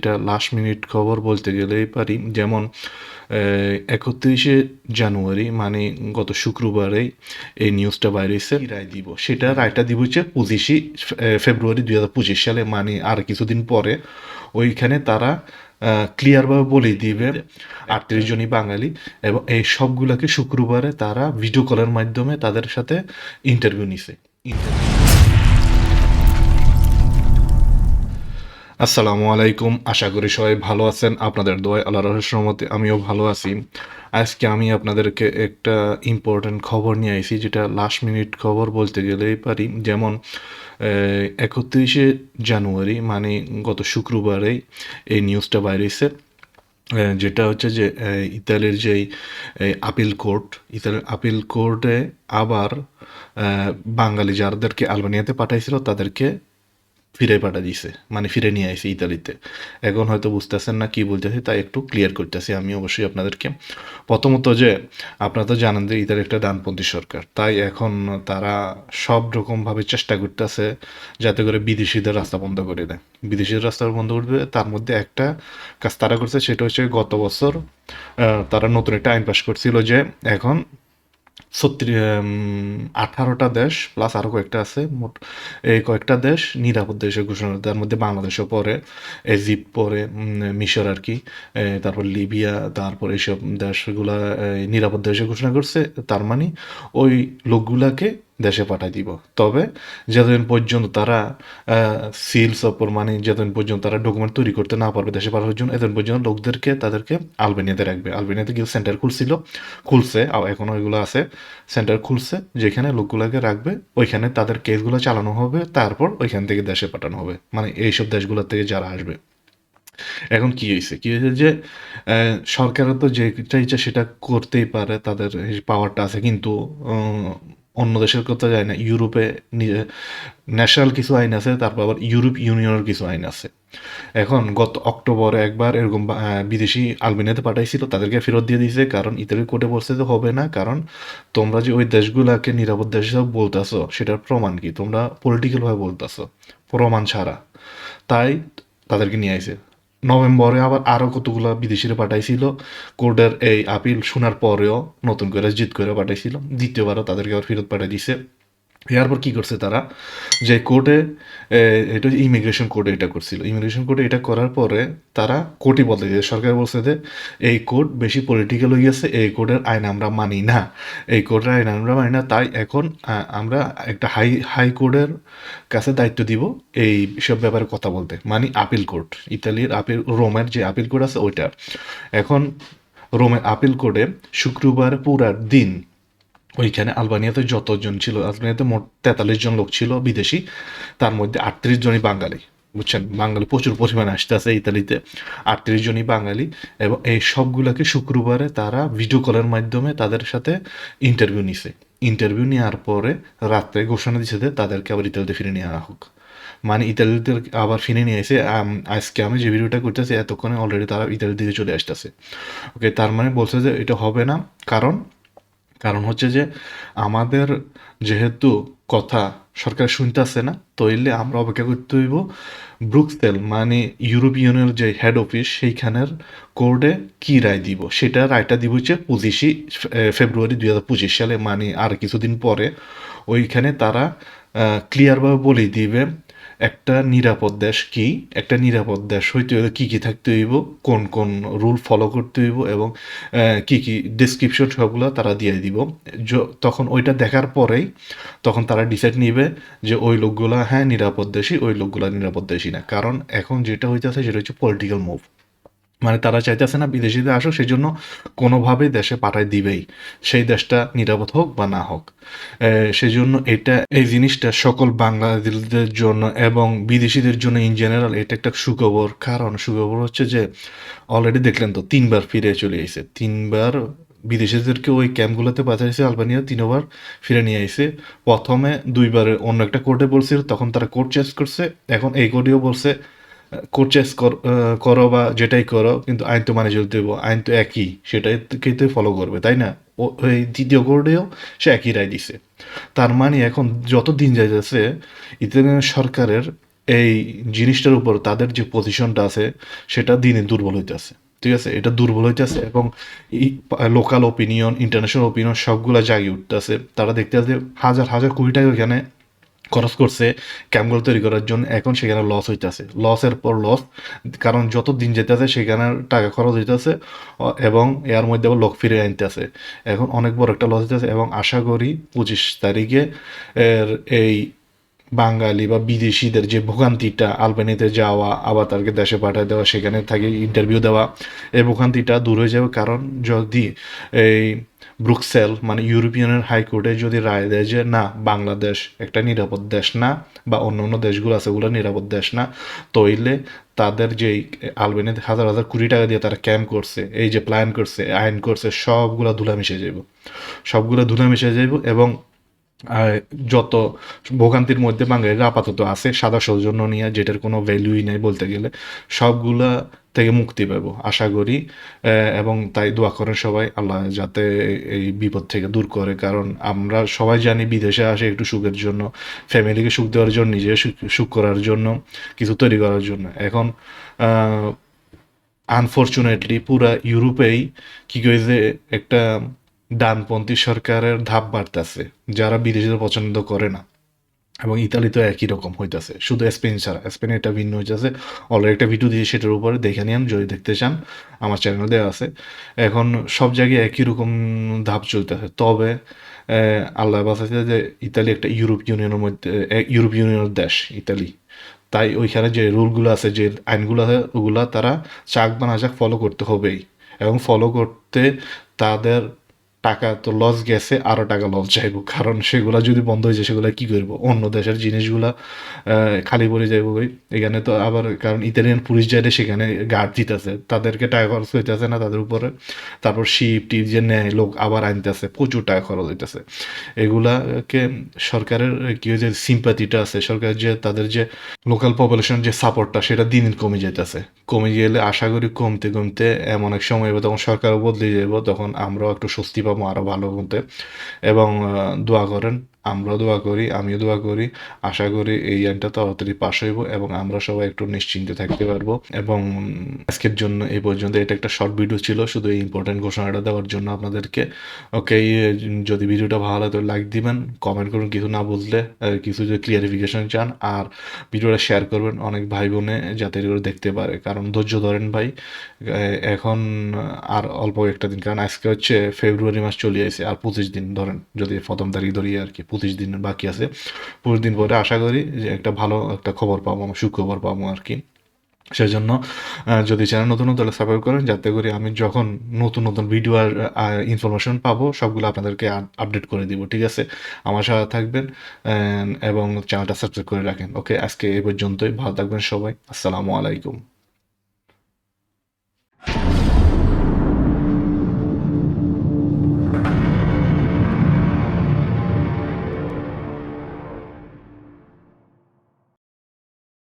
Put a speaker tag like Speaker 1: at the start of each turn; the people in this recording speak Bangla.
Speaker 1: এটা লাস্ট মিনিট খবর বলতে গেলেই পারি। যেমন একত্রিশে জানুয়ারি মানে গত শুক্রবারেই এই নিউজটা বাইরেছে রায় দিব। সেটা রায়টা দিব হচ্ছে পঁচিশে ফেব্রুয়ারি দুই হাজার পঁচিশ সালে মানে আর কিছুদিন পরে। ওইখানে তারা ক্লিয়ারভাবে বলে দিবে, আটত্রিশ জনই বাঙালি, এবং এই সবগুলোকে শুক্রবারে তারা ভিডিও কলের মাধ্যমে তাদের সাথে ইন্টারভিউ নিছে। ইন্টারভিউ আসসালামু আলাইকুম। আশা করি সবাই ভালো আছেন। আপনাদের দোয়ায় আল্লাহ রহস্যমতে আমিও ভালো আছি। আজকে আমি আপনাদেরকে একটা ইম্পর্ট্যান্ট খবর নিয়ে আইছি, যেটা লাস্ট মিনিট খবর বলতে গেলেই পারি। যেমন একত্রিশে জানুয়ারি মানে গত শুক্রবারেই এই নিউজটা বাইরেছে যেটা হচ্ছে যে ইতালির যেই আপিল কোর্ট ইতালির আপিল কোর্টে আবার বাঙালি যাদেরকে আলবানিয়াতে পাঠাইছিল, তাদেরকে ফিরে পাঠা দিছে মানে ফিরে নিয়ে আইছে ইতালিতে। এখন হয়তো বুঝতেছেন না কি বলতেছে তাই একটু ক্লিয়ার করতেছি। আমি অবশ্যই আপনাদেরকে প্রথমত যে, আপনারা তো জানেন যে ইতালি একটা ডানপন্থী সরকার, তাই এখন তারা সব রকমভাবে চেষ্টা করতেছে যাতে করে বিদেশিদের রাস্তা বন্ধ করে দেয়। বিদেশিদের রাস্তা বন্ধ করে করবে তার মধ্যে একটা কাজ তারা করছে, সেটা হচ্ছে গত বছর তারা নতুন একটা আইন পাশ করছিল যে, এখন ছত্রিশ আঠারোটা দেশ প্লাস আরও কয়েকটা আছে, মোট এই কয়েকটা দেশ নিরাপদ দেশে ঘোষণা, তার মধ্যে বাংলাদেশও পরে ইজিপ্ট পরে মিশর আর কি তারপর লিবিয়া তারপর এইসব দেশগুলা নিরাপদ দেশে ঘোষণা করছে, তার মানে ওই লোকগুলাকে দেশে পাঠাই দিব। তবে যতদিন পর্যন্ত তারা সিলস অপর মানে যতদিন পর্যন্ত তারা ডকুমেন্ট তৈরি করতে না পারবে দেশে পাঠানোর জন্য, এতদিন পর্যন্ত লোকদেরকে, তাদেরকে আলবেনিয়াতে রাখবে। আলবেনিয়াতে কিছু সেন্টার খুলছিল, খুলছে এখনও এগুলো আছে। সেন্টার খুলছে, যেখানে লোকগুলোকে রাখবে, ওইখানে তাদের কেসগুলো চালানো হবে, তারপর ওইখান থেকে দেশে পাঠানো হবে। মানে এইসব দেশগুলোর থেকে যারা আসবে। এখন কি হয়েছে? কি হয়েছে যে সরকারও তো যেটা ইচ্ছা সেটা করতেই পারে, তাদের পাওয়ারটা আছে। কিন্তু অন্য দেশের কথা যায় না, ইউরোপে ন্যাশনাল কিছু আইন আছে, তারপর আবার ইউরোপ ইউনিয়নের কিছু আইন আছে। এখন গত অক্টোবরে একবার এরকম বিদেশি আলবেনিয়াতে পাঠাইছিল, তাদেরকে ফেরত দিয়ে দিয়েছে, কারণ ইতালি কোর্টে বলছে যে হবে না, কারণ তোমরা যে ওই দেশগুলাকে নিরাপদ দেশ হিসাবে বলতেছো, সেটার প্রমাণ কি? তোমরা পলিটিক্যালভাবে বলতেছো, প্রমাণ ছাড়া। তাই তাদেরকে নিয়ে আইছে। নভেম্বরে আবার আরও কতগুলো বিদেশিরা পাঠাইছিল কোর্টের এই আপিল শোনার পরেও নতুন করে জিত করে পাঠাইছিল, দ্বিতীয়বারও তাদেরকে আবার ফেরত পাঠিয়ে দিছে। এরপর কী করছে তারা? যে কোর্টে এটা ইমিগ্রেশন কোর্টে এটা করছিল। ইমিগ্রেশন কোর্টে এটা করার পরে তারা কোর্টই বলতে দিয়েছে সরকার বলছে যে, এই কোর্ট বেশি পলিটিক্যাল হয়ে গেছে, এই কোর্টের আইন আমরা মানি না। এই কোর্টের আইন আমরা মানি না, তাই এখন আমরা একটা হাই হাই কোর্টের কাছে দায়িত্ব দিব এই সব ব্যাপারে কথা বলতে। মানে আপিল কোর্ট ইতালির আপিল রোমের যে আপিল কোর্ট আছে, ওইটা। এখন রোমের আপিল কোর্টে শুক্রবার পুরার দিন ওইখানে আলবানিয়াতে যতজন ছিল, আলবানিয়াতে মোট তেতাল্লিশ জন লোক ছিল বিদেশি, তার মধ্যে আটত্রিশ জনই বাঙালি, বুঝছেন? বাঙালি প্রচুর পরিমাণে আসতে আছে ইতালিতে। আটত্রিশ জনই বাঙালি এবং এই সবগুলোকে শুক্রবারে তারা ভিডিও কলের মাধ্যমে তাদের সাথে ইন্টারভিউ নিছে। ইন্টারভিউ নেওয়ার পরে রাত্রে ঘোষণা দিচ্ছে যে তাদেরকে আবার ইতালিতে ফিরে নিয়ে আনা হোক। মানে ইতালিতে আবার ফিরে নিয়ে এসে আজকে আমি যে ভিডিওটা করতেছি, এতক্ষণে অলরেডি তারা ইতালির দিকে চলে আসতেছে। ওকে তার মানে বলছে যে এটা হবে না, কারণ কারণ হচ্ছে যে আমাদের যেহেতু কথা সরকার শুনতেছে না তৈলে আমরা অপেক্ষা করতে হইব ব্রুকসেল মানে ইউরোপিয়ানের যে হেড অফিস সেইখানের কোর্টে কি রায় দিব? সেটা রায়টা দিব হচ্ছে পঁচিশে ফেব্রুয়ারি দুই হাজার পঁচিশ সালে মানে আর কিছুদিন পরে ওইখানে তারা ক্লিয়ারভাবে বলে দিবে একটা নিরাপদ দেশ কি? একটা নিরাপদ দেশ হইতে হলে কী কী থাকতে হইব? কোন কোন রুল ফলো করতে হইব? এবং কি কি ডিসক্রিপশন সবগুলো তারা দিয়ে দিব। তখন ওইটা দেখার পরেই তখন তারা ডিসাইড নিবে যে ওই লোকগুলা হ্যাঁ নিরাপদ দেশই, ওই লোকগুলা নিরাপদ দেশই না। কারণ এখন যেটা হইতেছে সেটা হচ্ছে পলিটিক্যাল মুভ মানে তারা চাইতেছে না বিদেশিদের আসুক সেই জন্য কোনোভাবেই দেশে পাঠায় দিবেই। সেই দেশটা নিরাপদ হোক বা না হোক। সেই জন্য এটা, এই জিনিসটা সকল বাংলাদেশদের জন্য এবং বিদেশিদের জন্য ইন জেনারেল এটা একটা সুখবর। কারণ সুখবর হচ্ছে যে অলরেডি দেখলেন তো, তিনবার ফিরে চলে এসে তিনবার বিদেশিদেরকে ওই ক্যাম্পগুলোতে পাঠাইছে, আলবানিয়া তিনবার ফিরে নিয়ে আইছে। প্রথমে দুইবারে অন্য একটা কোর্টে বলছিল, তখন তারা কোর্ট চেঞ্জ করছে। এখন এই কোর্টেও বলছে কোর্চেস করো বা যেটাই করো, কিন্তু আইন তো মানে চলতে হইব। আইন তো একই, সেটাই তো ফলো করবে, তাই না? ও দ্বিতীয় কোর্টেও সে একই রায় দিছে। তার মানে এখন যত দিন যাইতেছে, ইতালিয়ান সরকারের এই জিনিসটার উপর তাদের যে পজিশনটা আছে, সেটা দিনে দুর্বল হইতেছে। ঠিক আছে? এটা দুর্বল হইতেছে এবং লোকাল ওপিনিয়ন ইন্টারন্যাশনাল ওপিনিয়ন সবগুলা জাগিয়ে উঠতেছে। তারা দেখতে আছে হাজার হাজার কোটি টাকা এখানে খরচ করছে ক্যাম্পগুলো তৈরি করার জন্য এখন সেখানে লস হইতেছে। লসের পর লস কারণ যত দিন যেতেছে সেখানে টাকা খরচ হইতেছে, এবং এর মধ্যে আবার লোক ফিরে আনতেছে। এখন অনেক বড় একটা লস হইতেছে, এবং আশা করি পঁচিশ তারিখে এর এই বাঙালি বা বিদেশিদের যে ভোগান্তিটা, আলবেনিতে যাওয়া আবার তাদেরকে দেশে পাঠিয়ে দেওয়া, সেখানে থাকে ইন্টারভিউ দেওয়া, এই ভোগান্তিটা দূর হয়ে যাবে। কারণ যদি এই ব্রুকসেল মানে ইউরোপিয়ানের হাইকোর্টে যদি রায় দেয় যে, না, বাংলাদেশ একটা নিরাপদ দেশ না বা অন্য অন্য দেশগুলো আছে, ওগুলো নিরাপদ দেশ না তৈলে তাদের যেই আলবেনিতে হাজার হাজার কোটি টাকা দিয়ে তারা ক্যাম্প করছে, এই যে প্ল্যান করছে, আইন করছে, সবগুলো ধুলা মিশে যাইব। সবগুলো ধুলা মিশে যাইব এবং যত ভোগান্তির মধ্যে বাঙালিরা আপাতত আছে, সাদা সৌজন্য নিয়ে যেটার কোনো ভ্যালুই নেই বলতে গেলে, সবগুলা থেকে মুক্তি পাবো, আশা করি। এবং তাই দোয়া করেন সবাই, আল্লাহ যাতে এই বিপদ থেকে দূর করে, কারণ আমরা সবাই জানি বিদেশে আসে একটু সুখের জন্য ফ্যামিলিকে সুখ দেওয়ার জন্য নিজে সুখ করার জন্য, কিছু তৈরি করার জন্য। এখন আনফর্চুনেটলি পুরা ইউরোপেই কি করেছে একটা ডানপন্থী সরকারের ধাপ বাড়তেছে, যারা বিদেশিদের পছন্দ করে না। এবং ইতালিতেও একই রকম হইতাছে, শুধু স্পেন ছাড়া। স্পেনে এটা ভিন্ন হইতেছে। অলরেডি একটা ভিডিও দিয়ে সেটার উপরে, দেখে নিন যদি দেখতে চান, আমার চ্যানেল দেওয়া আছে। এখন সব জায়গায় একই রকম ধাপ চলতেছে। তবে আল্লাহ বাঁচাইছে যে ইতালি একটা ইউরোপ ইউনিয়নের মধ্যে ইউরোপ ইউনিয়নের দেশ, ইতালি। তাই ওইখানে যে রুলগুলো আছে, যে আইনগুলো আছে, ওগুলা তারা চাক বা না চাক ফলো করতে হবেই। এবং ফলো করতে তাদের টাকা তো লস গেছে আরও টাকা লস যাইব। কারণ সেগুলা যদি বন্ধ হয়ে যায়, সেগুলা কি করব? অন্য দেশের জিনিসগুলা খালি পড়ে যাইব ভাই। এখানে তো আবার, কারণ ইতালিয়ান পুলিশ যাইলে সেখানে গার্ড দিতেছে। তাদেরকে টাকা খরচ হইতেছে না তাদের উপরে। তারপর শিপ টিপ যে নেয়, লোক আবার আনতেছে। প্রচুর টাকা খরচ হইতেছে। এগুলাকে সরকারের, কি হয়েছে সিম্পাতিটা আছে সরকারের যে তাদের যে লোকাল পপুলেশন যে সাপোর্টটা সেটা দিন দিন কমে যেতেছে কমে গেলে আশা করি কমতে কমতে এমন এক সময় তখন সরকারও বদলে যাব তখন আমরাও একটু স্বস্তি পাবো। আরও ভালো হতে। এবং দোয়া করেন। আমরাও দোয়া করি, আমিও দোয়া করি। আশা করি এই আইনটা তাড়াতাড়ি পাশ হইব এবং আমরা সবাই একটু নিশ্চিন্তে থাকতে পারব। এবং আজকের জন্য এই পর্যন্ত, এটা একটা শর্ট ভিডিও ছিল, শুধু এই ইম্পর্টেন্ট ঘোষণাটা দেওয়ার জন্য আপনাদেরকে। ওকে যদি ভিডিওটা ভালো লাগে, তো লাইক দিবেন কমেন্ট করুন, কিছু না বুঝলে কিছু যদি ক্লিয়ারিফিকেশন চান, আর ভিডিওটা শেয়ার করবেন অনেক ভাই বোনে, যাতে এগুলো দেখতে পারে। কারণ ধৈর্য ধরেন ভাই এখন আর অল্প একটা দিন, কারণ আজকে হচ্ছে ফেব্রুয়ারি মাস চলে আসে, আর পঁচিশ দিন ধরেন, যদি প্রথম তারিখ ধরি আর কি পঁচিশ দিন বাকি আছে। পঁচিশ দিন পরে আশা করি যে একটা ভালো একটা খবর পাবো সুখবর পাবো আর কি সেজন্য যদি চ্যানেল নতুন তাহলে সাবস্ক্রাইব করেন। যাতে করে আমি যখন নতুন নতুন ভিডিও আর ইনফরমেশন পাবো, সবগুলো আপনাদেরকে আপডেট করে দিব, ঠিক আছে? আমার সাথে থাকবেন এবং চ্যানেলটা সাবস্ক্রাইব করে রাখেন। ওকে আজকে এই পর্যন্তই। ভালো থাকবেন সবাই। আসসালামু আলাইকুম।